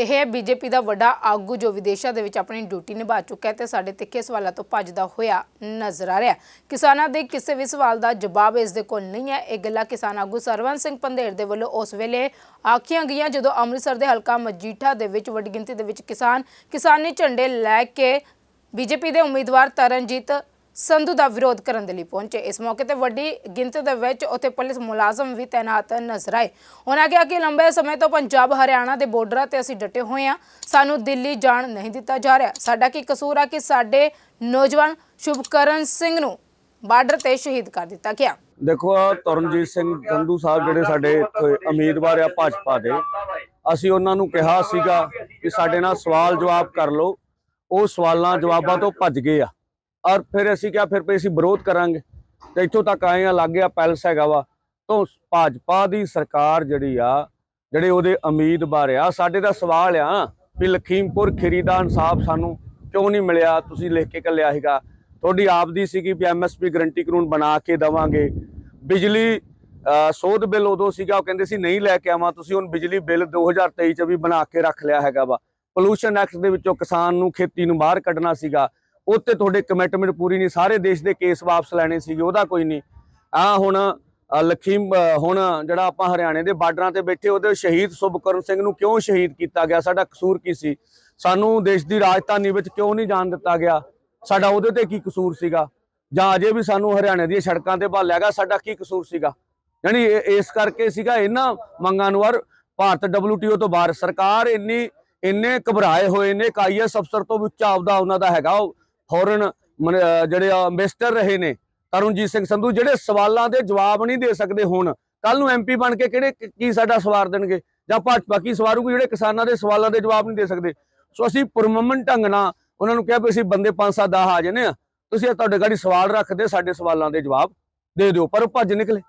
ਇਹ ਹੈ, ਬੀਜੇਪੀ ਦਾ ਵੱਡਾ ਆਗੂ ਜੋ ਵਿਦੇਸ਼ਾਂ ਦੇ ਵਿੱਚ ਆਪਣੀ ਡਿਊਟੀ ਨਿਭਾ ਚੁੱਕਾ ਹੈ ਤੇ ਸਾਡੇ ਤਿੱਖੇ ਸਵਾਲਾਂ ਤੋਂ ਭੱਜਦਾ ਹੋਇਆ ਨਜ਼ਰ ਆ ਰਿਹਾ ਕਿਸਾਨਾਂ ਦੇ ਕਿਸੇ ਵੀ ਸਵਾਲ ਦਾ ਜਵਾਬ ਇਸ ਦੇ ਕੋਲ ਨਹੀਂ ਹੈ। ਇਹ ਗੱਲਾਂ ਕਿਸਾਨ ਆਗੂ ਸਰਵਨ ਸਿੰਘ ਪੰਧੇਰ ਦੇ ਵੱਲੋਂ ਉਸ ਵੇਲੇ ਆਖੀਆਂ ਗਈਆਂ, ਜਦੋਂ ਅੰਮ੍ਰਿਤਸਰ ਦੇ ਹਲਕਾ ਮਜੀਠਾ ਦੇ ਵਿੱਚ ਵੱਡੀ ਗਿਣਤੀ ਦੇ ਵਿੱਚ ਕਿਸਾਨ ਕਿਸਾਨੀ ਝੰਡੇ ਲੈ ਕੇ ਬੀਜੇਪੀ ਦੇ ਉਮੀਦਵਾਰ ਤਰਨਜੀਤ ਸੰਧੂ ਦਾ ਵਿਰੋਧ ਕਰਨ ਦੇ ਲਈ ਪਹੁੰਚੇ। ਇਸ ਮੌਕੇ ਤੇ ਵੱਡੀ ਗਿਣਤੀ ਦੇ ਵਿੱਚ ਉੱਥੇ ਪੁਲਿਸ ਮੁਲਾਜ਼ਮ ਵੀ ਤਾਇਨਾਤ ਨਜ਼ਰ ਆਏ। ਉਹਨਾਂ ਕਿਹਾ ਕਿ ਲੰਬੇ ਸਮੇਂ ਤੋਂ ਪੰਜਾਬ ਹਰਿਆਣਾ ਦੇ ਬਾਰਡਰਾਂ ਤੇ ਅਸੀਂ ਡਟੇ ਹੋਏ ਹਾਂ। ਸਾਨੂੰ ਦਿੱਲੀ ਜਾਣ ਨਹੀਂ ਦਿੱਤਾ ਜਾ ਰਿਹਾ। ਸਾਡਾ ਕੀ ਕਸੂਰ ਆ ਕਿ ਸਾਡੇ ਨੌਜਵਾਨ ਸ਼ੁਭਕਰਨ ਸਿੰਘ ਨੂੰ ਬਾਰਡਰ ਤੇ ਸ਼ਹੀਦ ਕਰ ਦਿੱਤਾ ਗਿਆ। ਦੇਖੋ ਤਰਨਜੀਤ ਸਿੰਘ ਸੰਧੂ ਸਾਹਿਬ ਜਿਹੜੇ ਸਾਡੇ ਇੱਥੇ ਉਮੀਦਵਾਰ ਆ ਭਾਜਪਾ ਦੇ, ਅਸੀਂ ਉਹਨਾਂ ਨੂੰ ਕਿਹਾ ਸੀਗਾ ਕਿ ਸਾਡੇ ਨਾਲ ਸਵਾਲ ਜਵਾਬ ਕਰ ਲਓ। ਉਹ ਸਵਾਲਾਂ ਜਵਾਬਾਂ ਤੋਂ ਭੱਜ ਗਏ ਆ। ਔਰ ਫਿਰ ਅਸੀਂ ਕਿਹਾ ਫਿਰ ਵੀ ਅਸੀਂ ਵਿਰੋਧ ਕਰਾਂਗੇ। ਤੇ ਇੱਥੋਂ ਤੱਕ ਆਏ ਆ ਲੱਗ ਗਿਆ ਪੈਲਸ ਹੈਗਾ ਵਾ। ਤੋਂ ਭਾਜਪਾ ਦੀ ਸਰਕਾਰ ਜਿਹੜੀ ਆ ਜਿਹੜੇ ਉਹਦੇ ਉਮੀਦਵਾਰ ਆ ਸਾਡੇ ਦਾ ਸਵਾਲ ਆ ਵੀ ਲਖੀਮਪੁਰ ਖੀਰੀ ਦਾ ਇਨਸਾਫ ਸਾਨੂੰ ਕਿਉਂ ਨਹੀਂ ਮਿਲਿਆ? ਤੁਸੀਂ ਲਿਖ ਕੇ ਕੱਲਿਆ ਸੀਗਾ। ਤੁਹਾਡੀ ਆਪਦੀ ਸੀਗੀ ਵੀ ਐਮਐਸਪੀ ਗਰੰਟੀ ਕਾਨੂੰਨ ਬਣਾ ਕੇ ਦਵਾਂਗੇ। ਬਿਜਲੀ ਅ, ਸੋਧ ਬਿੱਲ ਉਦੋਂ ਸੀਗਾ ਉਹ ਕਹਿੰਦੇ ਸੀ ਨਹੀਂ ਲੈ ਕੇ ਆਵਾਂ। ਤੁਸੀਂ ਹੁਣ ਬਿਜਲੀ ਬਿੱਲ 2023 ਚ ਵੀ ਬਣਾ ਕੇ ਰੱਖ ਲਿਆ ਹੈਗਾ ਵਾ। ਪੋਲੂਸ਼ਨ ਐਕਟ ਦੇ ਵਿੱਚੋਂ ਕਿਸਾਨ ਨੂੰ ਖੇਤੀ ਨੂੰ ਬਾਹਰ ਕੱਢਣਾ ਸੀਗਾ। ਉੱਤੇ ਤੁਹਾਡੇ ਕਮਿਟਮੈਂਟ ਪੂਰੀ ਨਹੀਂ, ਸਾਰੇ ਦੇਸ਼ ਦੇ ਕੇਸ ਵਾਪਸ ਲੈਣੇ ਸੀਗੇ, ਉਹਦਾ ਕੋਈ ਨਹੀਂ। ਆ ਹੁਣ ਲਖੀਮ ਹੁਣ ਜਿਹੜਾ ਆਪਾਂ ਹਰਿਆਣੇ ਦੇ ਬਾਰਡਰਾਂ ਤੇ ਬੈਠੇ, ਉਹਦੇ ਸ਼ਹੀਦ ਸੁਭਕਰਨ ਸਿੰਘ ਨੂੰ ਕਿਉਂ ਸ਼ਹੀਦ ਕੀਤਾ ਗਿਆ? ਸਾਡਾ ਕਸੂਰ ਕੀ ਸੀ? ਸਾਨੂੰ ਦੇਸ਼ ਦੀ ਰਾਜਧਾਨੀ ਵਿੱਚ ਕਿਉਂ ਨਹੀਂ ਜਾਣ ਦਿੱਤਾ ਗਿਆ? ਸਾਡਾ ਉਹਦੇ ਤੇ ਕੀ ਕਸੂਰ ਸੀਗਾ? ਜਾਂ ਅਜੇ ਵੀ ਸਾਨੂੰ ਹਰਿਆਣੇ ਦੀਆਂ ਸੜਕਾਂ ਤੇ ਭਾਲਿਆ ਗਿਆ ਸਾਡਾ ਕੀ ਕਸੂਰ ਸੀਗਾ? ਯਾਨੀ ਇਸ ਕਰਕੇ ਸੀਗਾ ਇਹਨਾਂ ਮੰਗਾਂ ਨੂੰ ਔਰ ਭਾਰਤ WTO ਤੋਂ ਬਾਹਰ ਸਰਕਾਰ ਇੰਨੀ, ਇੰਨੇ ਘਬਰਾਏ ਹੋਏ ਨੇ ਕਾਈਐਸ ਅਫਸਰ ਤੋਂ ਵੀ ਉੱਚਾ ਆਪਦਾ ਉਹਨਾਂ ਦਾ ਹੈਗਾ। ਉਹ ਫੌਰਨ ਜਿਹੜੇ ਮਿਸਟਰ ਰਹੇ ਨੇ ਤਰੁਣਜੀਤ ਸਿੰਘ ਸੰਧੂ, ਜਿਹੜੇ ਸਵਾਲਾਂ ਦੇ ਜਵਾਬ ਨਹੀਂ ਦੇ ਸਕਦੇ ਹੁਣ ਕੱਲ ਨੂੰ ਐਮਪੀ ਬਣ ਕੇ ਕਿਹੜੇ ਕੀ- ਸਾਡਾ ਸਵਾਰ ਦੇਣਗੇ? ਜਾਂ ਭਾਜਪਾ ਕੀ ਸਵਾਰੂਗੀ ਜਿਹੜੇ ਕਿਸਾਨਾਂ ਦੇ ਸਵਾਲਾਂ ਦੇ ਜਵਾਬ ਨਹੀਂ ਦੇ ਸਕਦੇ। ਸੋ ਅਸੀਂ ਪੁਰਮਮਨ ਢੰਗ ਨਾਲ ਉਹਨਾਂ ਨੂੰ ਕਿਹਾ ਵੀ ਅਸੀਂ ਬੰਦੇ 5-7 10 ਆ ਜਨੇ ਆ ਤੁਸੀਂ ਤੁਹਾਡੇ ਗਾੜੀ ਸਵਾਲ ਰੱਖਦੇ, ਸਾਡੇ ਸਵਾਲਾਂ ਦੇ ਜਵਾਬ ਦੇ ਦਿਓ, ਪਰ ਉਹ ਭੱਜ ਨਿਕਲੇ।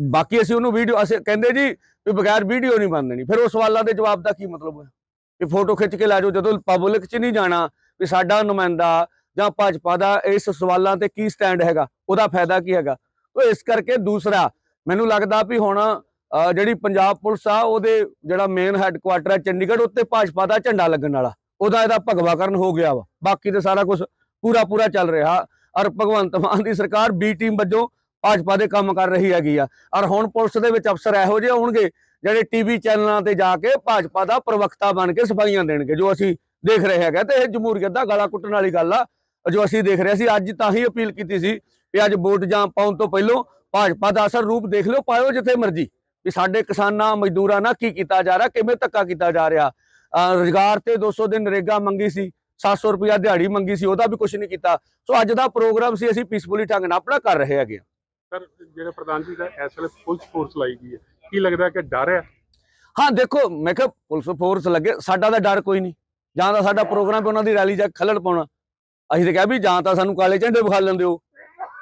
ਬਾਕੀ ਅਸੀਂ ਉਹਨੂੰ ਵੀਡੀਓ ਅਸੀਂ ਕਹਿੰਦੇ ਜੀ ਵੀ ਬਗੈਰ ਵੀਡੀਓ ਨਹੀਂ ਬਣਨੀ। ਫਿਰ ਉਹ ਸਵਾਲਾਂ ਦੇ ਜਵਾਬ ਦਾ ਕੀ ਮਤਲਬ ਹੋਇਆ? ਵੀ ਫੋਟੋ ਖਿੱਚ ਕੇ ਲੈ ਜਾਓ, ਜਦੋਂ ਪਬਲਿਕ 'ਚ ਨਹੀਂ ਜਾਣਾ, ਵੀ ਸਾਡਾ ਨੁਮਾਇੰਦਾ ਜਾਂ ਭਾਜਪਾ ਦਾ ਇਸ ਸਵਾਲਾਂ ਤੇ ਕੀ ਸਟੈਂਡ ਹੈਗਾ, ਉਹਦਾ ਫਾਇਦਾ ਕੀ ਹੈਗਾ? ਉਹ ਇਸ ਕਰਕੇ ਦੂਸਰਾ, ਮੈਨੂੰ ਲੱਗਦਾ ਵੀ ਹੁਣ ਜਿਹੜੀ ਪੰਜਾਬ ਪੁਲਿਸ ਆ, ਉਹਦੇ ਜਿਹੜਾ ਮੇਨ ਹੈੱਡਕੁਆਟਰ ਹੈ ਚੰਡੀਗੜ੍ਹ, ਉੱਤੇ ਭਾਜਪਾ ਦਾ ਝੰਡਾ ਲੱਗਣ ਵਾਲਾ। ਉਹਦਾ ਇਹਦਾ ਭਗਵਾਕਰਨ ਹੋ ਗਿਆ ਵਾ। ਬਾਕੀ ਤੇ ਸਾਰਾ ਕੁਝ ਪੂਰਾ ਪੂਰਾ ਚੱਲ ਰਿਹਾ। ਔਰ ਭਗਵੰਤ ਮਾਨ ਦੀ ਸਰਕਾਰ ਬੀ ਟੀਮ ਵੱਜੋਂ ਭਾਜਪਾ ਦੇ ਕੰਮ ਕਰ ਰਹੀ ਹੈਗੀ ਆ। ਔਰ ਹੁਣ ਪੁਲਿਸ ਦੇ ਵਿੱਚ ਅਫਸਰ ਇਹੋ ਜਿਹੇ ਹੋਣਗੇ, ਜਿਹੜੇ ਟੀਵੀ ਚੈਨਲਾਂ ਤੇ ਜਾ ਕੇ ਭਾਜਪਾ ਦਾ ਪ੍ਰਵਕਤਾ ਬਣ ਕੇ ਸਫਾਈਆਂ ਦੇਣਗੇ, ਜੋ ਅਸੀਂ ਦੇਖ ਰਹੇ ਹੈਗੇ ਤੇ ਇਹ ਜਮਹੂਰੀਅਤ ਦਾ ਗਲਾ ਕੁੱਟਣ ਵਾਲੀ ਗੱਲ ਆ। ਜੋ ਅਸੀਂ ਦੇਖ ਰਹੇ ਸੀ ਅੱਜ ਤਾਂ ਹੀ ਅਪੀਲ ਕੀਤੀ ਸੀ ਵੀ ਅੱਜ ਵੋਟ ਜਾਂ ਪਾਉਣ ਤੋਂ ਪਹਿਲਾਂ ਭਾਜਪਾ ਦਾ ਅਸਰ ਰੂਪ ਦੇਖ ਲਿਓ ਪਾਇਓ ਜਿੱਥੇ ਮਰਜ਼ੀ ਵੀ ਸਾਡੇ ਕਿਸਾਨਾਂ ਮਜ਼ਦੂਰਾਂ ਨਾਲ ਕੀ ਕੀਤਾ ਜਾ ਰਿਹਾ ਕਿਵੇਂ ਧੱਕਾ ਕੀਤਾ ਜਾ ਰਿਹਾ। ਰੁਜ਼ਗਾਰ ਤੇ 200 ਦਿਨ ਨਰੇਗਾ ਮੰਗੀ ਸੀ 700 ਰੁਪਇਆ ਦਿਹਾੜੀ ਮੰਗੀ ਸੀ ਉਹਦਾ ਵੀ ਕੁਝ ਨਹੀਂ ਕੀਤਾ। ਸੋ ਅੱਜ ਦਾ ਪ੍ਰੋਗਰਾਮ ਸੀ ਅਸੀਂ ਪੀਸਫੁਲੀ ਢੰਗ ਨਾਲ ਆਪਣਾ ਕਰ ਰਹੇ ਹੈਗੇ ਸਰ ਜਿਹੜੇ ਪ੍ਰਧਾਨ ਜੀ ਦਾ ਇਸ ਵੇਲੇ ਪੁਲਿਸ ਫੋਰਸ ਲਾਈ ਗਈ ਹੈ ਕੀ ਲੱਗਦਾ ਕਿ ਡਰ ਹੈ? ਹਾਂ ਦੇਖੋ ਮੈਂ ਕਿਹਾ ਪੁਲਿਸ ਫੋਰਸ ਲੱਗੇ ਸਾਡਾ ਤਾਂ ਡਰ ਕੋਈ ਨਹੀਂ। ਜਾਂ ਤਾਂ ਸਾਡਾ ਪ੍ਰੋਗਰਾਮ ਤੇ ਉਹਨਾਂ ਦੀ ਰੈਲੀ ਜਾ ਖੱਲੜ ਪਾਉਣਾ। ਅਸੀਂ ਤਾਂ ਕਿਹਾ ਵੀ ਜਾਂ ਤਾਂ ਸਾਨੂੰ ਕਾਲੇ ਝੰਡੇ ਵਿਖਾ ਲੈਣ ਦਿਓ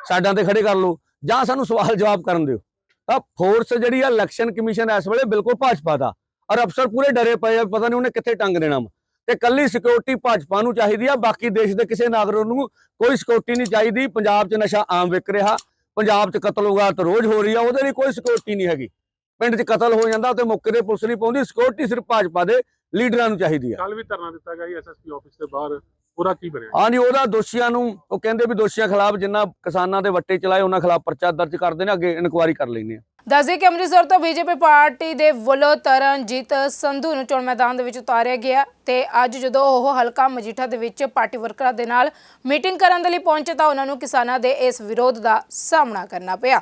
ਸਾਡਾਂ ਤੇ ਖੜੇ ਕਰ ਲਓ, ਜਾਂ ਸਾਨੂੰ ਸਵਾਲ ਜਵਾਬ ਕਰਨ ਦਿਓ। ਤਾਂ ਫੋਰਸ ਜਿਹੜੀ ਆ ਇਲੈਕਸ਼ਨ ਕਮਿਸ਼ਨ ਇਸ ਵੇਲੇ ਬਿਲਕੁਲ ਭਾਜਪਾ ਦਾ, ਔਰ ਅਫਸਰ ਪੂਰੇ ਡਰੇ ਪਏ ਆ, ਪਤਾ ਨਹੀਂ ਉਹਨੇ ਕਿੱਥੇ ਟੰਗ ਦੇਣਾ ਵਾ। ਤੇ ਕੱਲੀ ਸਿਕਿਉਰਿਟੀ ਭਾਜਪਾ ਨੂੰ ਚਾਹੀਦੀ ਆ, ਬਾਕੀ ਦੇਸ਼ ਦੇ ਕਿਸੇ ਨਾਗਰਿਕ ਨੂੰ ਕੋਈ ਸਿਕਿਉਰਿਟੀ ਨਹੀਂ ਚਾਹੀਦੀ, ਪੰਜਾਬ 'ਚ ਨਸ਼ਾ ਆਮ ਵਿਕ ਰਿਹਾ, ਪੰਜਾਬ 'ਚ ਕਤਲ ਹੋਗਾਤ ਰੋਜ਼ ਹੋ ਰਹੀ ਆ, ਉਹਦੇ ਲਈ ਕੋਈ ਸਿਕਿਉਰਿਟੀ ਨਹੀਂ ਹੈਗੀ। ਪਿੰਡ 'ਚ ਕਤਲ ਹੋ ਜਾਂਦਾ ਤੇ ਮੌਕੇ ਤੇ ਪੁਲਿਸ ਨਹੀਂ ਪਹੁੰਚਦੀ ਸਿਕਿਉਰਿਟੀ ਸਿਰਫ ਭਾਜਪਾ ਦੇ ਲੀਡਰਾਂ ਨੂੰ ਚਾਹੀਦੀ ਆ। ਕੱਲ ਵੀ ਧਰਨਾ ਦਿੱਤਾ ਗਿਆ ਐਸਐਸਪੀ ਆਫਿਸ ਦੇ ਬਾਹਰ। ਉਹਦਾ ਕੀ ਬਣਿਆ? ਹਾਂਜੀ ਉਹਦਾ ਦੋਸ਼ੀਆਂ ਨੂੰ ਉਹ ਕਹਿੰਦੇ ਵੀ ਦੋਸ਼ੀਆਂ ਖਿਲਾਫ ਜਿੰਨਾ ਕਿਸਾਨਾਂ ਦੇ ਵੱਟੇ ਚਲਾਏ ਉਹਨਾਂ ਖਿਲਾਫ ਪਰਚਾ ਦਰਜ ਕਰਦੇ ਨੇ ਅੱਗੇ ਇਨਕੁਆਇਰੀ ਕਰ ਲੈਂਦੇ ਆ। ਦੱਸਦੇ ਕਿ ਅੰਮ੍ਰਿਤਸਰ ਤੋਂ ਬੀਜੇਪੀ ਪਾਰਟੀ ਦੇ ਵੱਲੋਂ ਤਰਨਜੀਤ ਸੰਧੂ ਨੂੰ ਚੋਣ ਮੈਦਾਨ ਦੇ ਵਿੱਚ ਉਤਾਰਿਆ ਗਿਆ ਤੇ ਅੱਜ ਜਦੋਂ ਉਹ ਹਲਕਾ ਮਜੀਠਾ ਦੇ ਵਿੱਚ ਪਾਰਟੀ ਵਰਕਰਾਂ ਦੇ ਨਾਲ ਮੀਟਿੰਗ ਕਰਨ ਦੇ ਲਈ ਪਹੁੰਚੇ ਤਾਂ ਉਹਨਾਂ ਨੂੰ ਕਿਸਾਨਾਂ ਦੇ ਇਸ ਵਿਰੋਧ ਦਾ ਸਾਹਮਣਾ ਕਰਨਾ ਪਿਆ।